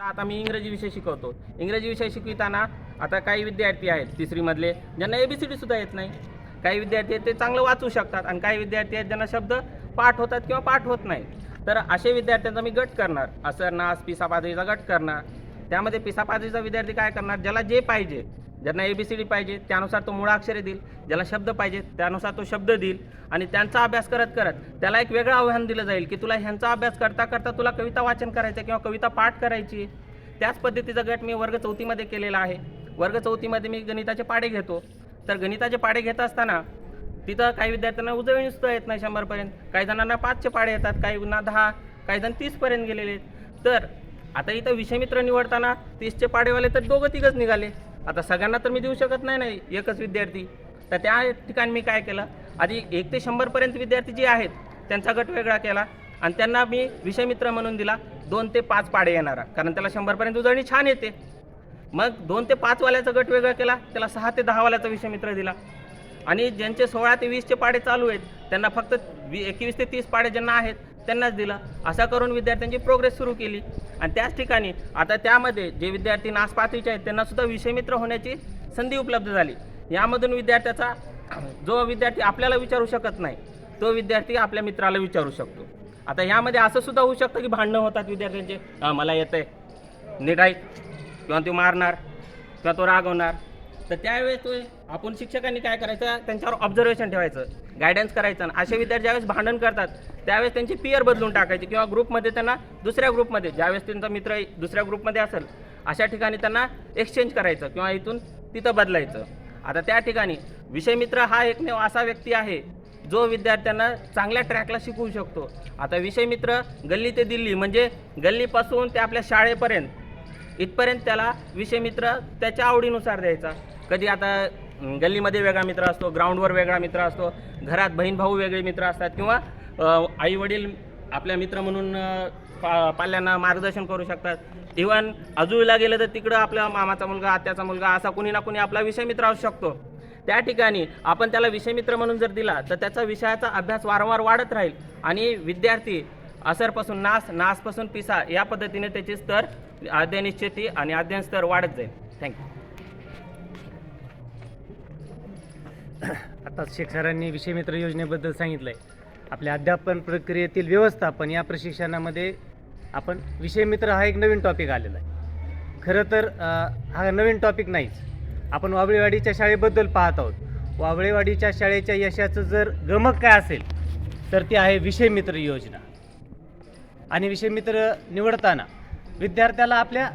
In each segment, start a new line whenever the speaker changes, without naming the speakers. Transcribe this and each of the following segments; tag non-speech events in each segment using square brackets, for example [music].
आता मी इंग्रजी विषय शिकवतो. इंग्रजी विषय शिकविताना आता काही विद्यार्थी आहेत तिसरीमधले ज्यांना ए बी सी डीसुद्धा येत नाही. काही विद्यार्थी आहेत ते चांगलं वाचू शकतात आणि काही विद्यार्थी आहेत ज्यांना शब्द पाठ होतात किंवा पाठ होत नाही. तर असे विद्यार्थ्यांचा मी गट करणार. असर नास पिसा पातळीचा गट करणार. त्यामध्ये पिसा पातळीचा विद्यार्थी काय करणार? ज्याला जे पाहिजे ज्यांना ए बी सी डी पाहिजे त्यानुसार तो मुळाक्षरे देईल ज्याला शब्द पाहिजे त्यानुसार तो शब्द देईल आणि त्यांचा अभ्यास करत करत त्याला एक वेगळं आव्हान दिलं जाईल की तुला ह्यांचा अभ्यास करता करता तुला कविता वाचन करायचं किंवा कविता पाठ करायची त्याच पद्धतीचा गट मी वर्ग चौथीमध्ये केलेला आहे. वर्ग चौथीमध्ये मी गणिताचे पाढे घेतो. तर गणिताचे पाढे घेत असताना तिथं काही विद्यार्थ्यांना उजळणी सुद्धा येत नाही शंभरपर्यंत. काही जणांना पाचचे पाढे येतात काही ना दहा काही जण तीसपर्यंत गेलेले आहेत. तर आता इथं विषयमित्र निवडताना तीसचे पाडेवाले तर दोघं तिघंच निघाले. आता सगळ्यांना तर मी देऊ शकत नाही नाही. एकच विद्यार्थी. तर त्या ठिकाणी मी काय केलं? आधी एक ते शंभरपर्यंत विद्यार्थी जे आहेत त्यांचा गट वेगळा केला आणि त्यांना मी विषयमित्र म्हणून दिला. दोन ते पाच पाडे येणारा. कारण त्याला शंभरपर्यंत उजळणी छान येते. मग दोन ते पाच वाल्याचा गट वेगळा केला. त्याला सहा ते दहा वाल्याचा विषयमित्र दिला. आणि ज्यांचे सोळा ते वीसचे पाडे चालू आहेत त्यांना फक्त वी एकवीस ते तीस पाडे ज्यांना आहेत त्यांनाच दिला. असा करून विद्यार्थ्यांची प्रोग्रेस सुरू केली. आणि त्याच ठिकाणी आता त्यामध्ये जे विद्यार्थी नासपातीचे आहेत त्यांनासुद्धा विषयमित्र होण्याची संधी उपलब्ध झाली. यामधून विद्यार्थ्याचा जो विद्यार्थी आपल्याला विचारू शकत नाही तो विद्यार्थी आपल्या मित्राला विचारू शकतो. आता यामध्ये असं सुद्धा होऊ शकतं की भांडणं होतात विद्यार्थ्यांचे. मला येतं आहे नीट आहे. किंवा तो मारणार किंवा तो रागवणार. तर त्यावेळेस तो आपण शिक्षकांनी काय करायचं? त्यांच्यावर ऑब्झर्वेशन ठेवायचं. गायडन्स करायचं. आणि असे विद्यार्थी ज्यावेळेस भांडण करतात त्यावेळेस त्यांची पियर बदलून टाकायची. किंवा ग्रुपमध्ये त्यांना दुसऱ्या ग्रुपमध्ये ज्यावेळेस त्यांचा मित्र दुसऱ्या ग्रुपमध्ये असेल अशा ठिकाणी त्यांना एक्सचेंज करायचं किंवा इथून तिथं बदलायचं. आता त्या ठिकाणी विषयमित्र हा एकमेव असा व्यक्ती आहे जो विद्यार्थ्यांना चांगल्या ट्रॅकला शिकवू शकतो. आता विषयमित्र गल्ली ते दिल्ली म्हणजे गल्लीपासून ते आपल्या शाळेपर्यंत इथपर्यंत त्याला विषयमित्र त्याच्या आवडीनुसार द्यायचा. कधी आता गल्लीमध्ये वेगळा मित्र असतो ग्राउंडवर वेगळा मित्र असतो घरात बहीण भाऊ वेगळे मित्र असतात किंवा आई वडील आपल्या मित्र म्हणून पा पाल्यांना मार्गदर्शन करू शकतात. इव्हन आजूला गेलं तर तिकडं आपला मामाचा मुलगा आत्याचा मुलगा असा कुणी ना कुणी आपला विषयमित्र असू शकतो. त्या ठिकाणी आपण त्याला विषयमित्र म्हणून जर दिला तर त्याचा विषयाचा अभ्यास वारंवार वाढत राहील. आणि विद्यार्थी असरपासून नास नासपासून पिसा या पद्धतीने त्याचे स्तर अध्ययनिश्चिती आणि अध्ययन स्तर वाढत जाईल. थँक्यू [clears throat]
आता शेतकऱ्यांनी विषयमित्र योजनेबद्दल सांगितलं आहे आपल्या अध्यापन प्रक्रियेतील व्यवस्थापन या प्रशिक्षणामध्ये आपण विषयमित्र हा एक नवीन टॉपिक आलेला आहे. खरं तर हा नवीन टॉपिक नाहीच. आपण वावळेवाडीच्या शाळेबद्दल पाहत आहोत. वावळेवाडीच्या शाळेच्या यशाचं जर गमक काय असेल तर ती आहे विषयमित्र योजना. आणि विषयमित्र निवडताना विद्यार्थ्याला आपल्या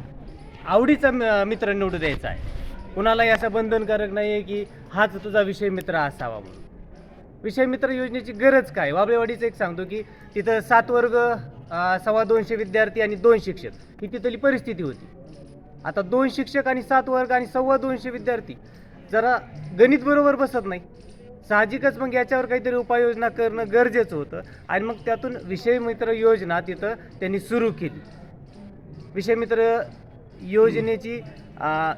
आवडीचा म- मित्र निवडू द्यायचा आहे. कुणालाही असं बंधनकारक नाही आहे की हाच तुझा विषय मित्र असावा म्हणून. विषय मित्र योजनेची गरज काय? वाबळेवाडीचं एक सांगतो की तिथं सात वर्ग सव्वा दोनशे विद्यार्थी आणि दोन शिक्षक. ही तिथली परिस्थिती होती. आता दोन शिक्षक आणि सात वर्ग आणि सव्वा दोनशे विद्यार्थी जरा गणित बरोबर बसत नाही. साहजिकच मग याच्यावर काहीतरी उपाययोजना करणं गरजेचं होतं आणि मग त्यातून विषय मित्र योजना तिथं त्यांनी सुरू केली. विषय मित्र योजनेची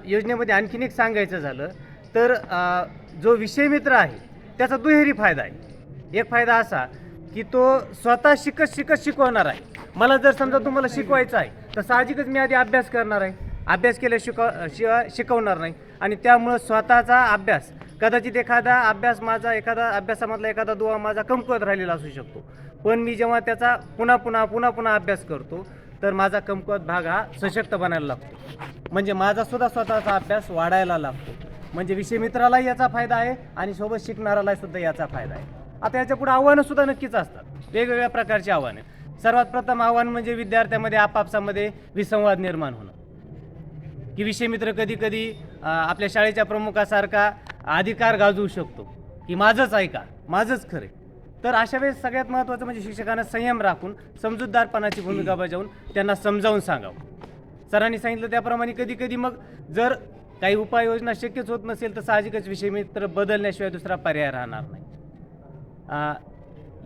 योजनेमध्ये आणखीन एक सांगायचं झालं तर जो विषय मित्र आहे त्याचा दुहेरी फायदा आहे. एक फायदा असा की तो स्वतः शिकत शिकत शिकवणार आहे. मला जर समजा तुम्हाला शिकवायचं आहे तर साहजिकच मी आधी अभ्यास करणार आहे. अभ्यास केल्या शिकव शिवाय शिकवणार नाही. आणि त्यामुळं स्वतःचा अभ्यास कदाचित एखादा अभ्यास माझा एखादा अभ्यासामधला एखादा दुवा माझा कमकुवत राहिलेला असू शकतो. पण मी जेव्हा त्याचा पुन्हा पुन्हा पुन्हा पुन्हा अभ्यास करतो तर माझा कमकुवत भाग हा सशक्त बनायला लागतो. म्हणजे माझा सुद्धा स्वतःचा अभ्यास वाढायला लागतो. म्हणजे विषय मित्रालाही याचा फायदा आहे आणि सोबत शिकणाराला सुद्धा याचा फायदा आहे. आता याच्यापुढे आव्हानं सुद्धा नक्कीच असतात. वेगवेगळ्या प्रकारची आव्हानं. सर्वात प्रथम आव्हान म्हणजे विद्यार्थ्यामध्ये आपापसामध्ये विसंवाद निर्माण होणं. की विषय मित्र कधी कधी आपल्या शाळेच्या प्रमुखासारखा अधिकार गाजवू शकतो. की माझंच ऐका माझंच खरे तर अशा वेळेस सगळ्यात महत्त्वाचं म्हणजे शिक्षकांना संयम राखून समजूतदारपणाची भूमिका बजावून त्यांना समजावून सांगावं. सरांनी सांगितलं त्याप्रमाणे कधी कधी मग जर काही उपाययोजना शक्यच होत नसेल तर साहजिकच विषय मित्र बदलण्याशिवाय दुसरा पर्याय राहणार नाही.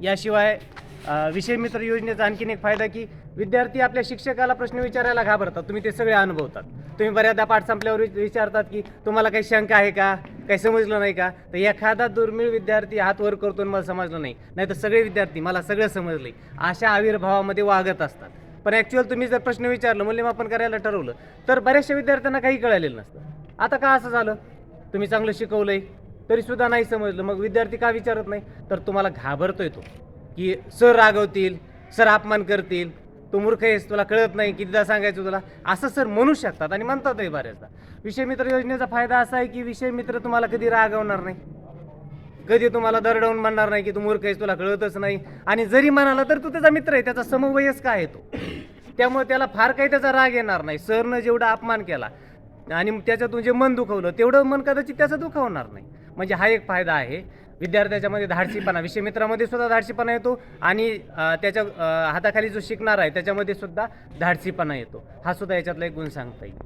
याशिवाय विषय मित्र योजनेचा आणखीन एक फायदा की विद्यार्थी आपल्या शिक्षकाला प्रश्न विचारायला घाबरतात. तुम्ही ते सगळे अनुभवतात. तुम्ही बऱ्याचदा पाठ संपल्यावर विचारतात की तुम्हाला काही शंका आहे का? काही समजलं नाही का? तर एखादा दुर्मिळ विद्यार्थी हात वर करतो मला समजलं नाही. नाही तर सगळे विद्यार्थी मला सगळं समजले. अशा आविर्भावामध्ये वागत असतात. पण ॲक्च्युअल तुम्ही जर प्रश्न विचारलं मूल्यमापन करायला ठरवलं तर बऱ्याचशा विद्यार्थ्यांना काही कळालेलं नसतं. आता का असं झालं? तुम्ही चांगलं शिकवलंय तरी सुद्धा नाही समजलं. मग विद्यार्थी का विचारत नाही? तर तुम्हाला घाबरतोय तो. की सर रागवतील सर अपमान करतील. तू मूर्ख आहेस तुला कळत नाही कितीदा सांगायचं तुला? असं सर म्हणू शकतात आणि म्हणतातही बऱ्याचदा. विषय मित्र योजनेचा फायदा असा आहे की विषय मित्र तुम्हाला कधी रागवणार नाही. कधी तुम्हाला दरडवून म्हणणार नाही की तू मूर्ख आहेस तुला कळतच नाही. आणि जरी म्हणाला तर तू त्याचा मित्र आहे त्याचा समवयस्क आहे तो. त्यामुळे त्याला फार काही त्याचा राग येणार नाही. सरनं जेवढा अपमान केला आणि त्याच्यातून जे मन दुखवलं तेवढं मन कदाचित त्याचं दुखावणार नाही. म्हणजे हा एक फायदा आहे. विद्यार्थ्याच्यामध्ये धाडसीपणा विषय मित्रामध्ये सुद्धा धाडसीपणा येतो आणि त्याच्या हाताखाली जो शिकणार आहे त्याच्यामध्ये सुद्धा धाडसीपणा येतो. हा सुद्धा याच्यातला एक गुण सांगता येईल.